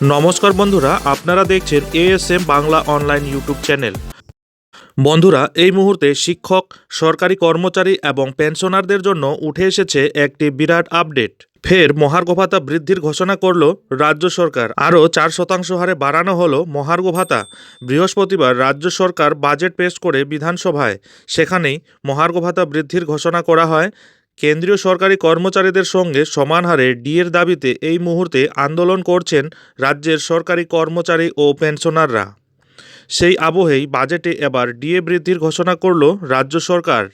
নমস্কার বন্ধুরা, আপনারা দেখছেন ASM Bangla online YouTube channel বন্ধুরা, এই মুহূর্তে শিক্ষক, সরকারি কর্মচারী এবং পেনশনারদের জন্য উঠে এসেছে একটি বিরাট আপডেট ফের মহার্ঘ ভাতা বৃদ্ধির ঘোষণা করল রাজ্য সরকার। আরও চার শতাংশ হারে বাড়ানো হলো মহার্ঘ ভাতা। বৃহস্পতিবার রাজ্য সরকার বাজেট পেশ করে বিধানসভায়। সেখানেই মহার্ঘ ভাতা বৃদ্ধির ঘোষণা করা হয়। কেন্দ্রীয় সরকারি কর্মচারীদের সঙ্গে সমান হারে ডিএর দাবিতে এই মুহূর্তে আন্দোলন করছেন রাজ্যের সরকারি কর্মচারী ও পেনশনাররা। সেই আবহেই বাজেটে এবার ডিএ বৃদ্ধির ঘোষণা করল রাজ্য সরকার।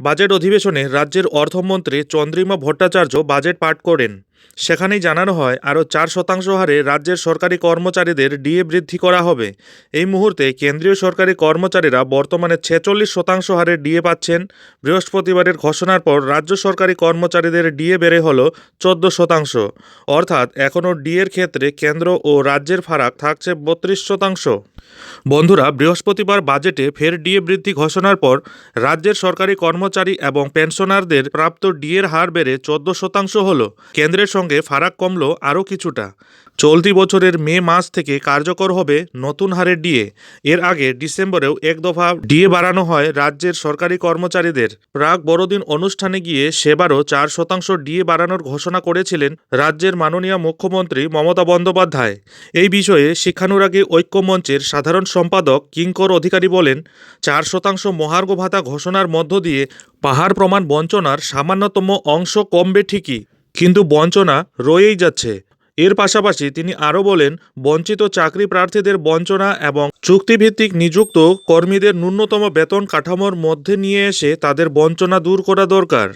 বাজেট অধিবেশনে রাজ্যের অর্থমন্ত্রী চন্দ্রিমা ভট্টাচার্য বাজেট পাঠ করেন। সেখানেই জানানো হয়, আরও চার শতাংশ হারে রাজ্যের সরকারি কর্মচারীদের ডিএ বৃদ্ধি করা হবে। এই মুহূর্তে কেন্দ্রীয় সরকারি কর্মচারীরা বর্তমানে ছেচল্লিশ শতাংশ হারে ডিএ পাচ্ছেন। বৃহস্পতিবারের ঘোষণার পর রাজ্য সরকারি কর্মচারীদের ডিএ বেড়ে হল চোদ্দ শতাংশ। অর্থাৎ এখনও ডিএর ক্ষেত্রে কেন্দ্র ও রাজ্যের ফারাক থাকছে বত্রিশ শতাংশ। বন্ধুরা, বৃহস্পতিবার বাজেটে ফের ডিএ বৃদ্ধি ঘোষণার পর রাজ্যের সরকারি কর্মচারী এবং পেনশনারদের প্রাপ্ত ডিএর হার বেড়ে চোদ্দ শতাংশ হল। কেন্দ্রের সঙ্গে ফারাক কমল আরও কিছুটা। চলতি বছরের মে মাস থেকে কার্যকর হবে নতুন হারের ডিএ। এর আগে ডিসেম্বরেও এক দফা ডিএ বাড়ানো হয় রাজ্যের সরকারি কর্মচারীদের। প্রাক বড়দিন অনুষ্ঠানে গিয়ে সেবারও চার শতাংশ ডিএ বাড়ানোর ঘোষণা করেছিলেন রাজ্যের মাননীয় মুখ্যমন্ত্রী মমতা বন্দ্যোপাধ্যায়। এই বিষয়ে শিক্ষানুরাগী ঐক্যমঞ্চের সাধারণ সম্পাদক কিঙ্কর অধিকারী বলেন, চার শতাংশ মহার্ঘ ভাতা ঘোষণার মধ্য দিয়ে পাহাড় প্রমাণ বঞ্চনার সামান্যতম অংশ কমবে ঠিকই। কিন্তু বঞ্চনা রয়েই যাচ্ছে। এর পাশাপাশি তিনি আরও বলেন, বঞ্চিত চাকরি প্রার্থীদের বঞ্চনা এবং চুক্তিভিত্তিক নিযুক্ত কর্মীদের ন্যূনতম বেতন কাঠামোর মধ্যে নিয়ে এসে তাদের বঞ্চনা দূর করা দরকার।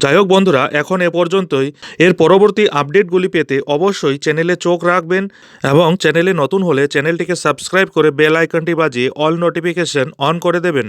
যাই হোক বন্ধুরা, এখন এ পর্যন্তই। এর পরবর্তী আপডেটগুলি পেতে অবশ্যই চ্যানেলে চোখ রাখবেন এবং চ্যানেলে নতুন হলে চ্যানেলটিকে সাবস্ক্রাইব করে বেল আইকনটি বাজিয়ে অল নোটিফিকেশন অন করে দেবেন।